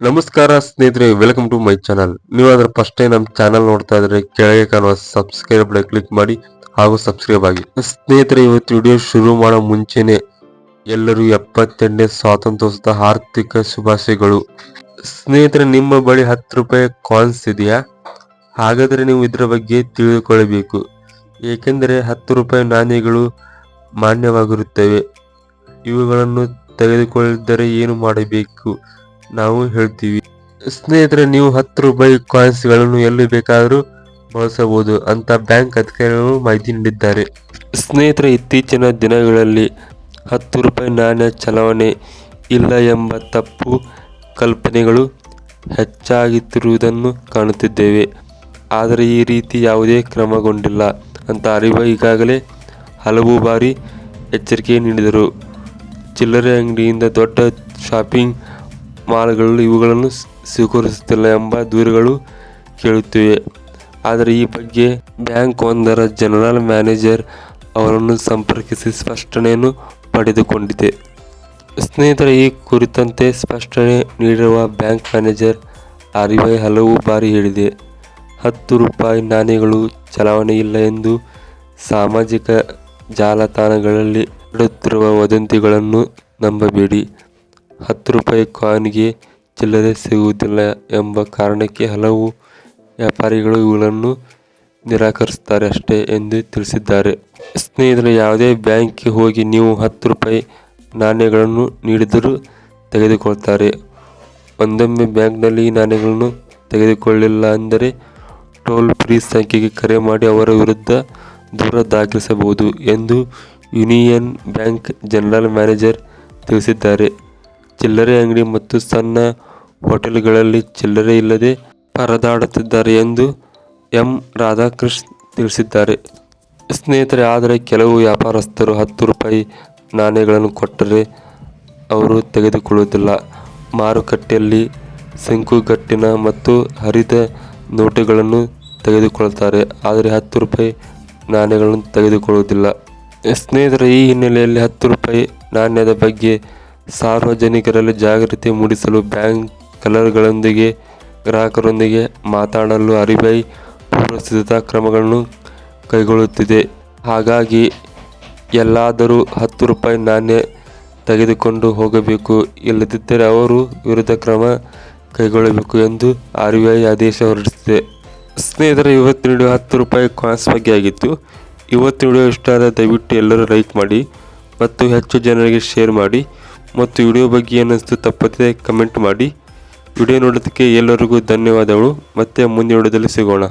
ನಮಸ್ಕಾರ ಸ್ನೇಹಿತರೆ welcome to my channel ನೀವು ಅದರ ಫಸ್ಟ್ ಟೈಮ್ ನಮ್ಮ ಚಾನಲ್ ನೋಡ್ತಾ ಇದ್ರೆ ಕೆಳಗೆ ಕಾಣುವ ಸಬ್ಸ್ಕ್ರೈಬ್ ಬಟನ್ ಕ್ಲಿಕ್ ಮಾಡಿ ಹಾಗೂ ಸಬ್ಸ್ಕ್ರೈಬ್ ಆಗಿ. ಸ್ನೇಹಿತರೆ, ಇವತ್ತು ವಿಡಿಯೋ ಶುರು ಮಾಡೋ ಮುಂಚೆನೆ ಎಲ್ಲರೂ ಎಪ್ಪತ್ತೆಂಟನೇ ಸ್ವಾತಂತ್ರ್ಯೋತ್ಸವದ ಆರ್ಥಿಕ ಶುಭಾಶಯಗಳು. ಸ್ನೇಹಿತರೆ, ನಿಮ್ಮ ಬಳಿ ಹತ್ತು ರೂಪಾಯಿ ಕಾಯಿನ್ಸ್ ಇದೆಯಾ? ಹಾಗಾದರೆ ನೀವು ಇದರ ಬಗ್ಗೆ ತಿಳಿದುಕೊಳ್ಳಬೇಕು. ಏಕೆಂದರೆ ಹತ್ತು ರೂಪಾಯಿ ನಾಣ್ಯಗಳು ಮಾನ್ಯವಾಗಿರುತ್ತವೆ. ಇವುಗಳನ್ನು ತೆಗೆದುಕೊಳ್ಳಿದ್ದರೆ ಏನು ಮಾಡಬೇಕು? ನಾವು ಹೇಳ್ತೀವಿ. ಸ್ನೇಹಿತರೆ, ನೀವು ಹತ್ತು ರೂಪಾಯಿ ಕಾಯಿನ್ಸ್ಗಳನ್ನು ಎಲ್ಲಿ ಬೇಕಾದರೂ ಬಳಸಬಹುದು ಅಂತ ಬ್ಯಾಂಕ್ ಅಧಿಕಾರಿಗಳು ಮಾಹಿತಿ ನೀಡಿದ್ದಾರೆ. ಸ್ನೇಹಿತರೆ, ಇತ್ತೀಚಿನ ದಿನಗಳಲ್ಲಿ ಹತ್ತು ರೂಪಾಯಿ ನಾಣ್ಯ ಚಲಾವಣೆ ಇಲ್ಲ ಎಂಬ ತಪ್ಪು ಕಲ್ಪನೆಗಳು ಹೆಚ್ಚಾಗುತ್ತಿರುವುದನ್ನು ಕಾಣುತ್ತಿದ್ದೇವೆ. ಆದರೆ ಈ ರೀತಿ ಯಾವುದೇ ಕ್ರಮಗೊಂಡಿಲ್ಲ ಅಂತ ಅರಿವು ಈಗಾಗಲೇ ಹಲವು ಬಾರಿ ಎಚ್ಚರಿಕೆ ನೀಡಿದರು. ಚಿಲ್ಲರೆ ಅಂಗಡಿಯಿಂದ ದೊಡ್ಡ ಶಾಪಿಂಗ್ ಮಾಲ್ಗಳು ಇವುಗಳನ್ನು ಸ್ವೀಕರಿಸುತ್ತಿಲ್ಲ ಎಂಬ ದೂರುಗಳು ಕೇಳುತ್ತಿವೆ. ಆದರೆ ಈ ಬಗ್ಗೆ ಬ್ಯಾಂಕ್ ಒಂದರ ಜನರಲ್ ಮ್ಯಾನೇಜರ್ ಅವರನ್ನು ಸಂಪರ್ಕಿಸಿ ಸ್ಪಷ್ಟನೆಯನ್ನು ಪಡೆದುಕೊಂಡಿದೆ. ಸ್ನೇಹಿತರೆ, ಈ ಕುರಿತಂತೆ ಸ್ಪಷ್ಟನೆ ನೀಡಿರುವ ಬ್ಯಾಂಕ್ ಮ್ಯಾನೇಜರ್ ಆರ್ ಬಿ ಹಲವು ಬಾರಿ ಹೇಳಿದೆ. ಹತ್ತು ರೂಪಾಯಿ ನಾಣ್ಯಗಳು ಚಲಾವಣೆ ಇಲ್ಲ ಎಂದು ಸಾಮಾಜಿಕ ಜಾಲತಾಣಗಳಲ್ಲಿ ಹರಡುತ್ತಿರುವ ವದಂತಿಗಳನ್ನು ನಂಬಬೇಡಿ. ಹತ್ತು ರೂಪಾಯಿ ಕಾಯಿನ್ಗೆ ಚಿಲ್ಲರೆ ಸಿಗುವುದಿಲ್ಲ ಎಂಬ ಕಾರಣಕ್ಕೆ ಹಲವು ವ್ಯಾಪಾರಿಗಳು ಇವುಗಳನ್ನು ನಿರಾಕರಿಸುತ್ತಾರೆ ಅಷ್ಟೇ ಎಂದು ತಿಳಿಸಿದ್ದಾರೆ. ಸ್ನೇಹಿತರೆ, ಯಾವುದೇ ಬ್ಯಾಂಕ್ಗೆ ಹೋಗಿ ನೀವು ಹತ್ತು ರೂಪಾಯಿ ನಾಣ್ಯಗಳನ್ನು ನೀಡಿದರೂ ತೆಗೆದುಕೊಳ್ತಾರೆ. ಒಂದೊಮ್ಮೆ ಬ್ಯಾಂಕ್ನಲ್ಲಿ ಈ ನಾಣ್ಯಗಳನ್ನು ತೆಗೆದುಕೊಳ್ಳಿಲ್ಲ ಅಂದರೆ ಟೋಲ್ ಫ್ರೀ ಸಂಖ್ಯೆಗೆ ಕರೆ ಮಾಡಿ ಅವರ ವಿರುದ್ಧ ದೂರ ದಾಖಲಿಸಬಹುದು ಎಂದು ಯೂನಿಯನ್ ಬ್ಯಾಂಕ್ ಜನರಲ್ ಮ್ಯಾನೇಜರ್ ತಿಳಿಸಿದ್ದಾರೆ. ಚಿಲ್ಲರೆ ಅಂಗಡಿ ಮತ್ತು ಸಣ್ಣ ಹೋಟೆಲ್ಗಳಲ್ಲಿ ಚಿಲ್ಲರೆ ಇಲ್ಲದೆ ಪರದಾಡುತ್ತಿದ್ದಾರೆ ಎಂದು ಎಂ. ರಾಧಾಕೃಷ್ಣ ತಿಳಿಸಿದ್ದಾರೆ. ಸ್ನೇಹಿತರೆ, ಆದರೆ ಕೆಲವು ವ್ಯಾಪಾರಸ್ಥರು ಹತ್ತು ರೂಪಾಯಿ ನಾಣ್ಯಗಳನ್ನು ಕೊಟ್ಟರೆ ಅವರು ತೆಗೆದುಕೊಳ್ಳುವುದಿಲ್ಲ. ಮಾರುಕಟ್ಟೆಯಲ್ಲಿ ಸಿಂಕುಗಟ್ಟಿನ ಮತ್ತು ಹರಿದ ನೋಟುಗಳನ್ನು ತೆಗೆದುಕೊಳ್ಳುತ್ತಾರೆ. ಆದರೆ ಹತ್ತು ರೂಪಾಯಿ ನಾಣ್ಯಗಳನ್ನು ತೆಗೆದುಕೊಳ್ಳುವುದಿಲ್ಲ. ಸ್ನೇಹಿತರೆ, ಈ ಹಿನ್ನೆಲೆಯಲ್ಲಿ ಹತ್ತು ರೂಪಾಯಿ ನಾಣ್ಯದ ಬಗ್ಗೆ ಸಾರ್ವಜನಿಕರಲ್ಲಿ ಜಾಗೃತಿ ಮೂಡಿಸಲು ಬ್ಯಾಂಕ್ ಕಲರ್ಗಳೊಂದಿಗೆ, ಗ್ರಾಹಕರೊಂದಿಗೆ ಮಾತಾಡಲು ಆರ್ ಬಿ ಐ ಪೂರ್ವಸಿದ್ಧತಾ ಕ್ರಮಗಳನ್ನು ಕೈಗೊಳ್ಳುತ್ತಿದೆ. ಹಾಗಾಗಿ ಎಲ್ಲಾದರೂ ಹತ್ತು ರೂಪಾಯಿ ನಾಣ್ಯ ತೆಗೆದುಕೊಂಡು ಹೋಗಬೇಕು, ಇಲ್ಲದಿದ್ದರೆ ಅವರು ವಿರುದ್ಧ ಕ್ರಮ ಕೈಗೊಳ್ಳಬೇಕು ಎಂದು ಆರ್ ಬಿ ಐ ಆದೇಶ ಹೊರಡಿಸಿದೆ. ಸ್ನೇಹಿತರ ಇವತ್ತಿನ ನೀಡುವ ಹತ್ತು ರೂಪಾಯಿ ಕಾಯಿನ್ಸ್ ಬಗ್ಗೆ ಆಗಿತ್ತು. ಇವತ್ತಿನ ವಿಡಿಯೋ ಇಷ್ಟ ಆದರೆ ದಯವಿಟ್ಟು ಎಲ್ಲರೂ ಲೈಕ್ ಮಾಡಿ ಮತ್ತು ಹೆಚ್ಚು ಜನರಿಗೆ ಶೇರ್ ಮಾಡಿ. ಮತ್ತು ವಿಡಿಯೋ ಬಗ್ಗೆ ಏನಿಸ್ತು ತಪ್ಪದೆ ಕಮೆಂಟ್ ಮಾಡಿ. ವಿಡಿಯೋ ನೋಡೋದಕ್ಕೆ ಎಲ್ಲರಿಗೂ ಧನ್ಯವಾದಗಳು. ಮತ್ತೆ ಮುಂದಿನ ವಿಡಿಯೋದಲ್ಲಿ ಸಿಗೋಣ.